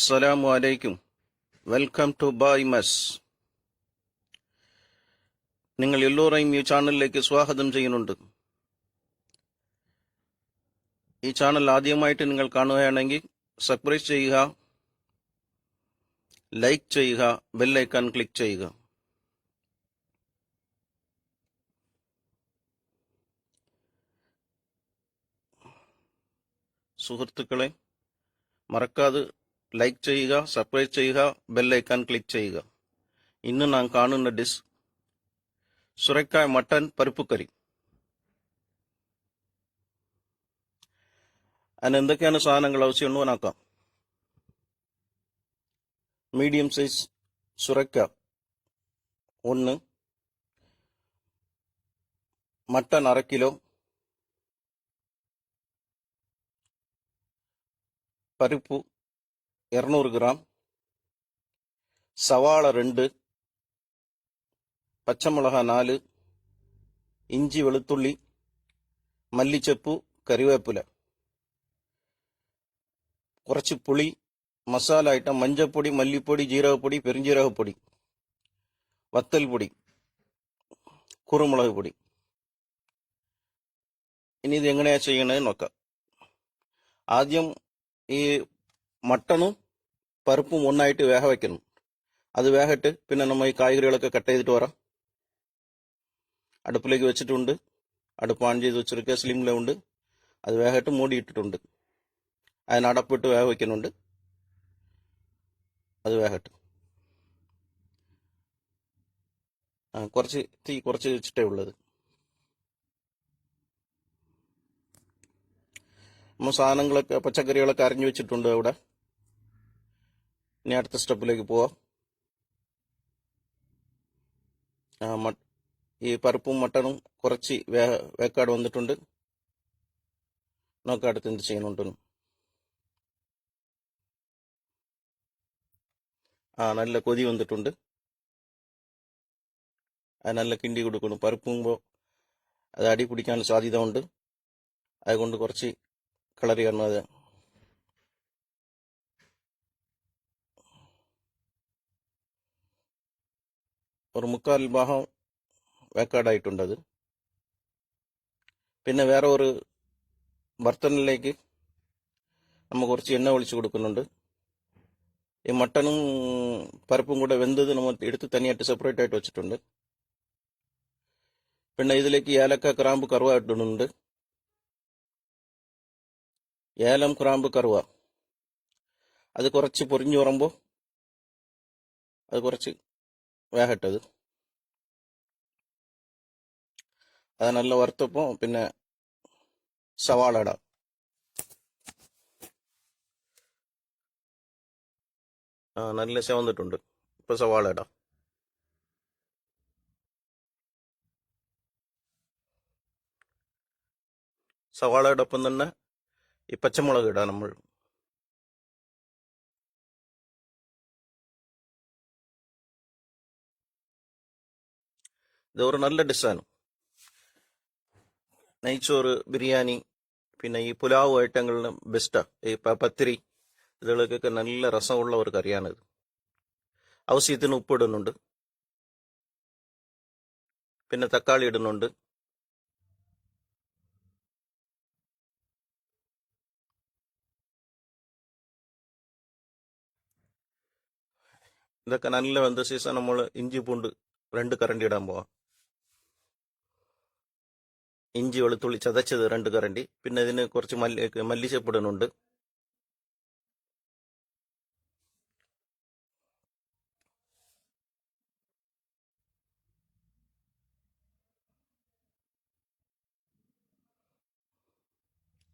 അസ്സലാമു അലൈക്കും. Welcome to bye മസ്. നിങ്ങൾ എല്ലോറേയും ഈ ചാനലിലേക്ക് സ്വാഗതം ചെയ്യുന്നുണ്ട്. ഈ ചാനൽ ആദ്യമായിട്ട് നിങ്ങൾ കാണുകയാണെങ്കിൽ സബ്സ്ക്രൈബ് ചെയ്യുക ലൈക്ക് ചെയ്യുക ബെല്ലൈക്കൺ ക്ലിക്ക് ചെയ്യുക. സുഹൃത്തുക്കളെ മറക്കാതെ ലൈക്ക് ചെയ്യുക സബ്സ്ക്രൈബ് ചെയ്യുക ബെല്ലൈക്കൺ ക്ലിക്ക് ചെയ്യുക ഇന്ന് നാം കാണുന്ന ഡിഷ് സുരക്കായ മട്ടൻ പരിപ്പുക്കറി അതിന് എന്തൊക്കെയാണ് സാധനങ്ങൾ ആവശ്യമുണ്ടോ നോക്കാം മീഡിയം സൈസ് സുരക്ക ഒന്ന് മട്ടൻ അര കിലോ பருப்பு இரநூறு கிராம் சவாளை ரெண்டு பச்சை மிளகாய் நாலு இஞ்சி வெளுத்துள்ளி മല്ലിച്ചപ്പു കറിവേപ്പില കുറച്ച് പുളി മസാല ഐറ്റം മഞ്ഞപ്പൊടി മല്ലിപ്പൊടി ജീരകപ്പൊടി പെരുംജീരകപ്പൊടി വത്തൽ പൊടി കുരുമുളക് പൊടി ഇനി ഇത് എങ്ങനെയാ ചെയ്യണത് നോക്കാം ആദ്യം ഈ മട്ടണും പരിപ്പും ഒന്നായിട്ട് വേഗ വയ്ക്കണം അത് വേഗിട്ട് പിന്നെ നമ്മൾ ഈ കായ്കറികളൊക്കെ കട്ട് ചെയ്തിട്ട് വരാം. അടുപ്പിലേക്ക് വെച്ചിട്ടുണ്ട്. അടുപ്പ് ഓൺ ചെയ്ത് വെച്ചിരിക്കുക. സ്ലിമിലുണ്ട് അത് വേഗമായിട്ട് മൂടിയിട്ടിട്ടുണ്ട് അതിന് അടപ്പിട്ട് വേഗ വയ്ക്കുന്നുണ്ട് അത് വേഗമായിട്ട് ആ കുറച്ച് തീ കുറച്ച് വെച്ചിട്ടേ ഉള്ളത്. നമ്മൾ സാധനങ്ങളൊക്കെ പച്ചക്കറികളൊക്കെ അരിഞ്ഞു വെച്ചിട്ടുണ്ട് അവിടെ. ഇനി അടുത്ത സ്റ്റെപ്പിലേക്ക് പോവാം. ഈ പരിപ്പും മട്ടണും കുറച്ച് വേ വേക്കാട് വന്നിട്ടുണ്ട്. നോക്കാം അടുത്ത് എന്ത് ചെയ്യുന്നുണ്ടെന്ന് ആ നല്ല കൊതി വന്നിട്ടുണ്ട്. അത് നല്ല കിണ്ടി കൊടുക്കണം പരിപ്പുമ്പോൾ അത് അടി പിടിക്കാൻ സാധ്യത ഉണ്ട് അതുകൊണ്ട് കുറച്ച് കളറി കാണുന്നത് ഒരു മുക്കാൽ ഭാഗം വേക്കാടായിട്ടുണ്ടത്. പിന്നെ വേറെ ഒരു ബർത്തനിലേക്ക് നമ്മൾ കുറച്ച് എണ്ണ ഒഴിച്ച് കൊടുക്കുന്നുണ്ട്. ഈ മട്ടനും പരിപ്പും കൂടെ വെന്തത് നമ്മൾ എടുത്ത് തനിയായിട്ട് സെപ്പറേറ്റ് ആയിട്ട് വെച്ചിട്ടുണ്ട്. പിന്നെ ഇതിലേക്ക് ഏലക്ക ക്രാമ്പ് കറുവ ഇടുന്നുണ്ട്. ഏലം ക്രാമ്പ് കറുവ. അത് കുറച്ച് പൊരിഞ്ഞു വരുമ്പോൾ അത് കുറച്ച് വേഗട്ടത് അത് നല്ല വറുത്തപ്പോൾ പിന്നെ സവാള ഇടാം ആ നല്ല ചവന്നിട്ടുണ്ട് ഇപ്പൊ സവാള ഇടാം സവാളയുടെ ഒപ്പം തന്നെ ഈ പച്ചമുളക് ഇടാം നമ്മൾ ഇത് ഒരു നല്ല ഡിഷാണ് നെയ്ച്ചോറ് ബിരിയാണി പിന്നെ ഈ പുലാവ് ഐറ്റങ്ങളിലും ബെസ്റ്റാ ഈ പ- പത്തിരി ഇതിലൊക്കെ നല്ല രസമുള്ള ഒരു കറിയാണിത് ആവശ്യത്തിന് ഉപ്പ് ഇടുന്നുണ്ട് പിന്നെ തക്കാളി ഇടുന്നുണ്ട് ഇതൊക്കെ നല്ല വെന്ത സീസൺ നമ്മൾ ഇഞ്ചി പൂണ്ട് രണ്ട് കറണ്ടി ഇടാൻ പോവാം ഇഞ്ചി വെളുത്തുള്ളി ചതച്ചത് രണ്ട് കറണ്ടി. പിന്നെ ഇതിന് കുറച്ച് മല്ലി മല്ലിച്ചപ്പ് ഇടുന്നുണ്ട്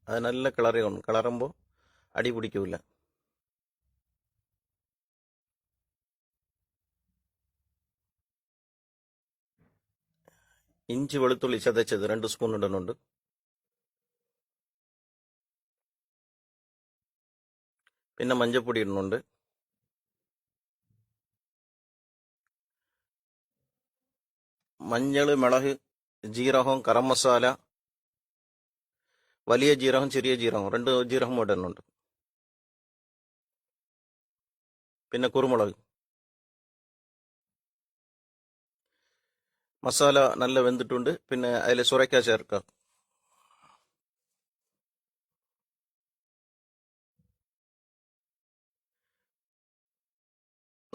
അത് നല്ല കളറി വേണം കളറുമ്പോൾ അടി പിടിക്കൂല. ഇഞ്ചി വെളുത്തുള്ളി ചതച്ചത് രണ്ട് സ്പൂൺ ഇടുന്നുണ്ട് പിന്നെ മഞ്ഞപ്പൊടി ഇടുന്നുണ്ട് മഞ്ഞൾ മിളക് ജീരകം കറം മസാല വലിയ ജീരകം ചെറിയ ജീരകം രണ്ട് ജീരകം ഇടുന്നുണ്ട് പിന്നെ കുരുമുളക്. മസാല നല്ല വെന്തിട്ടുണ്ട്. പിന്നെ അതിൽ സുരക്ക ചേർക്കാം.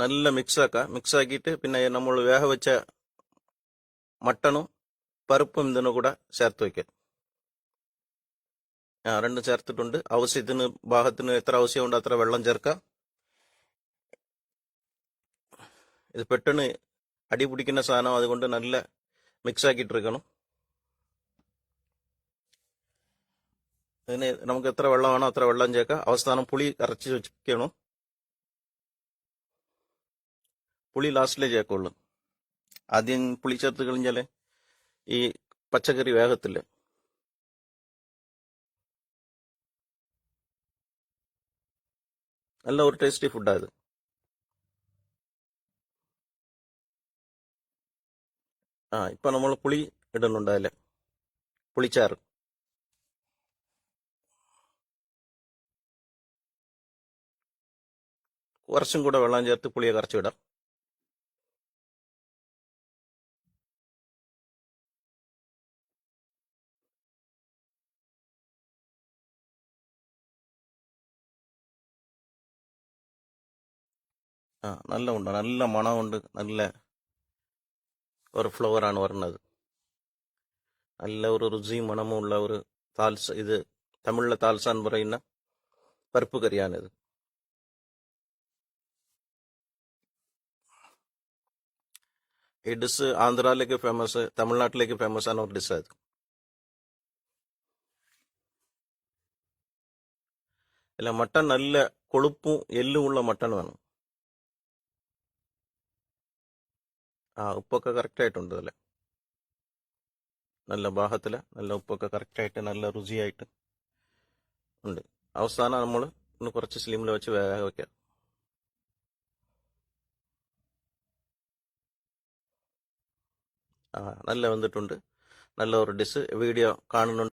നല്ല മിക്സ് മിക്സാക്കിയിട്ട് പിന്നെ നമ്മൾ വേഗ വെച്ച മട്ടണും പരുപ്പും ഇതിനും കൂടെ ചേർത്ത് വയ്ക്കാം ആ രണ്ടും ചേർത്തിട്ടുണ്ട്. ആവശ്യത്തിന് ഭാഗത്തിന് എത്ര ആവശ്യമുണ്ട് അത്ര വെള്ളം ചേർക്കാം. ഇത് പെട്ടെന്ന് അടി പിടിക്കുന്ന സാധനം അതുകൊണ്ട് നല്ല മിക്സ് ആക്കിയിട്ടിരിക്കണം അതിന് നമുക്ക് എത്ര വെള്ളം വേണോ അത്ര വെള്ളം ചേർക്കാം. അവസാനം പുളി കറച്ച് വെക്കണം. പുളി ലാസ്റ്റിലേ ചേക്കുള്ളൂ ആദ്യം പുളി ചേർത്ത് കഴിഞ്ഞാൽ ഈ പച്ചക്കറി വേഗത്തില്ല നല്ല ഒരു ടേസ്റ്റി ഫുഡാണ് ഇത്. ആ ഇപ്പൊ നമ്മൾ പുളി ഇടുന്നുണ്ട് അതില് പുളിച്ചാറ് കുറച്ചും കൂടെ വെള്ളം ചേർത്ത് പുളിയെ കറച്ചിടാം ആ നല്ല ഉണ്ട് നല്ല മണമുണ്ട് നല്ല ഒരു ഫ്ലവറാണ് വരുന്നത് നല്ല ഒരു രുചിയും മണമുള്ള ഒരു താൽസ ഇത് തമിഴിലെ താൽസ എന്ന് പറയുന്ന പരിപ്പ് കറിയാണിത് ഈ ഡിഷ് ആന്ധ്രയിലേക്ക് ഫേമസ് തമിഴ്നാട്ടിലേക്ക് ഫേമസ് ആണ് ഒരു ഡിഷ് അത് അല്ല മട്ടൺ നല്ല കൊഴുപ്പും എല്ലും ഉള്ള മട്ടൺ വേണം ആ ഉപ്പൊക്കെ കറക്റ്റ് ആയിട്ടുണ്ട് അല്ലേ നല്ല ഭാഗത്തിൽ നല്ല ഉപ്പൊക്കെ കറക്റ്റ് ആയിട്ട് നല്ല രുചിയായിട്ട് ഉണ്ട്. അവസാനം നമ്മൾ ഒന്ന് കുറച്ച് സ്ലിമിൽ വെച്ച് വേഗം വെക്കാം. ആ നല്ല വന്നിട്ടുണ്ട് നല്ല ഒരു ഡിസ് വീഡിയോ കാണുന്നുണ്ട്.